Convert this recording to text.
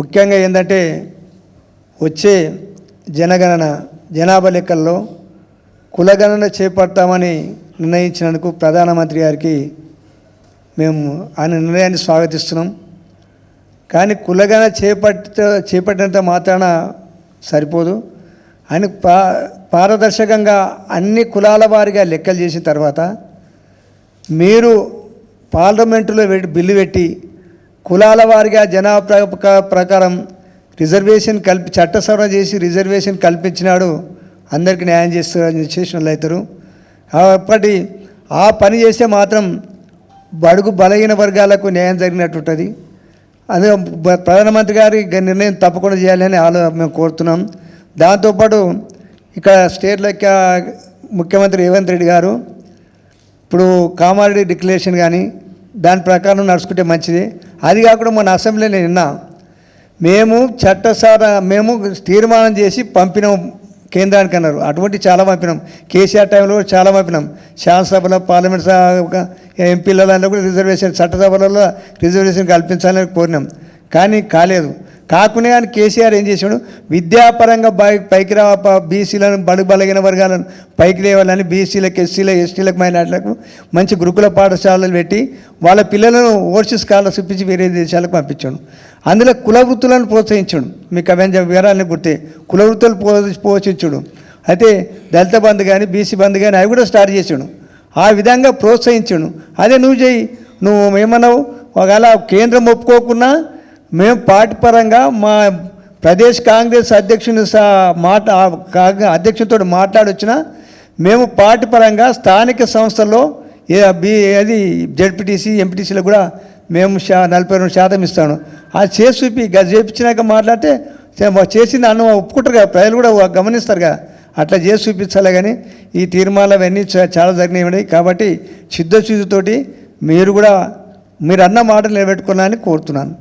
ముఖ్యంగా ఏంటంటే వచ్చే జనగణన జనాభా లెక్కల్లో కులగణన చేపడతామని నిర్ణయించినందుకు ప్రధానమంత్రి గారికి మేము ఆయన నిర్ణయాన్ని స్వాగతిస్తున్నాం. కానీ కులగణన చేపట్ట చేపట్టినంత మాత్రాన సరిపోదు. ఆయన పా పారదర్శకంగా అన్ని కులాల వారిగా లెక్కలు చేసిన తర్వాత మీరు పార్లమెంటులో బిల్లు పెట్టి కులాల వారిగా జనాభా ప్రకారం రిజర్వేషన్ కల్పి చట్ట సవరణ చేసి రిజర్వేషన్ కల్పించినాడు. అందరికీ న్యాయం చేస్తారు చేసిన వాళ్ళు అవుతారు. అప్పటి ఆ పని చేస్తే మాత్రం బడుగు బలహీన వర్గాలకు న్యాయం జరిగినట్టు ఉంటుంది. అదే ప్రధానమంత్రి గారి నిర్ణయం తప్పకుండా చేయాలని ఆలో మేము కోరుతున్నాం. దాంతోపాటు ఇక్కడ స్టేట్ లెక్క ముఖ్యమంత్రి రేవంత్ రెడ్డి గారు ఇప్పుడు కామారెడ్డి డిక్లరేషన్ కానీ దాని ప్రకారం నడుచుకుంటే మంచిది. అది కాకుండా మన అసెంబ్లీలో నేను మేము చట్టసార మేము తీర్మానం చేసి పంపినాం కేంద్రానికి అన్నారు. అటువంటి చాలా పంపినాం. కేసీఆర్ టైంలో కూడా చాలా పంపినాం. శాసనసభలో పార్లమెంట్ సభ- ఎంపీల దాంట్లో కూడా రిజర్వేషన్ చట్టసభలలో రిజర్వేషన్ కల్పించాలని కోరినాం. కానీ కాలేదు. కాకుండా కానీ కేసీఆర్ ఏం చేశాడు? విద్యాపరంగా బై పైకి రా బీసీలను బడుగు బలగిన వర్గాలను పైకి లేవాలని బీసీలకు ఎస్సీలకు ఎస్టీలకు మైనార్టీలకు మంచి గురుకుల పాఠశాలలు పెట్టి వాళ్ళ పిల్లలను ఓవర్సీస్ స్కాలర్షిప్ ఇచ్చి వేరే దేశాలకు పంపించాడు. అందులో కుల వృత్తులను ప్రోత్సహించాడు. మీకు అవన్నీ వివరాలని గుర్తే కుల వృత్తులు పో పోషించుడు. అయితే దళిత బంధు కానీ బీసీ బంధు కానీ అవి కూడా స్టార్ట్ చేసాడు ఆ విధంగా ప్రోత్సహించాడు. అదే నువ్వు చేయి నువ్వు ఏమన్నావు? ఒకవేళ కేంద్రం ఒప్పుకోకున్నా మేము పార్టీ పరంగా మా ప్రదేశ్ కాంగ్రెస్ అధ్యక్షుని సా మాట కాంగ్రెస్ అధ్యక్షునితో మాట్లాడొచ్చిన మేము పార్టీ పరంగా స్థానిక సంస్థల్లో ఏ బి అది జడ్పీటీసీ ఎంపీటీసీలో కూడా మేము శా నలభై రెండు శాతం ఇస్తాను. అది చేసి చూపి చేపించినాక మాట్లాడితే చేసింది అన్న ఒప్పుకుంటారు కదా ప్రజలు కూడా గమనిస్తారు కదా. అట్లా చేసి చూపించాలి కానీ ఈ తీర్మానాలు అవన్నీ చాలా జరిగినాయి కాబట్టి చిత్తశుద్ధితోటి మీరు కూడా మీరు అన్న మాట నిలబెట్టుకున్నారని కోరుతున్నాను.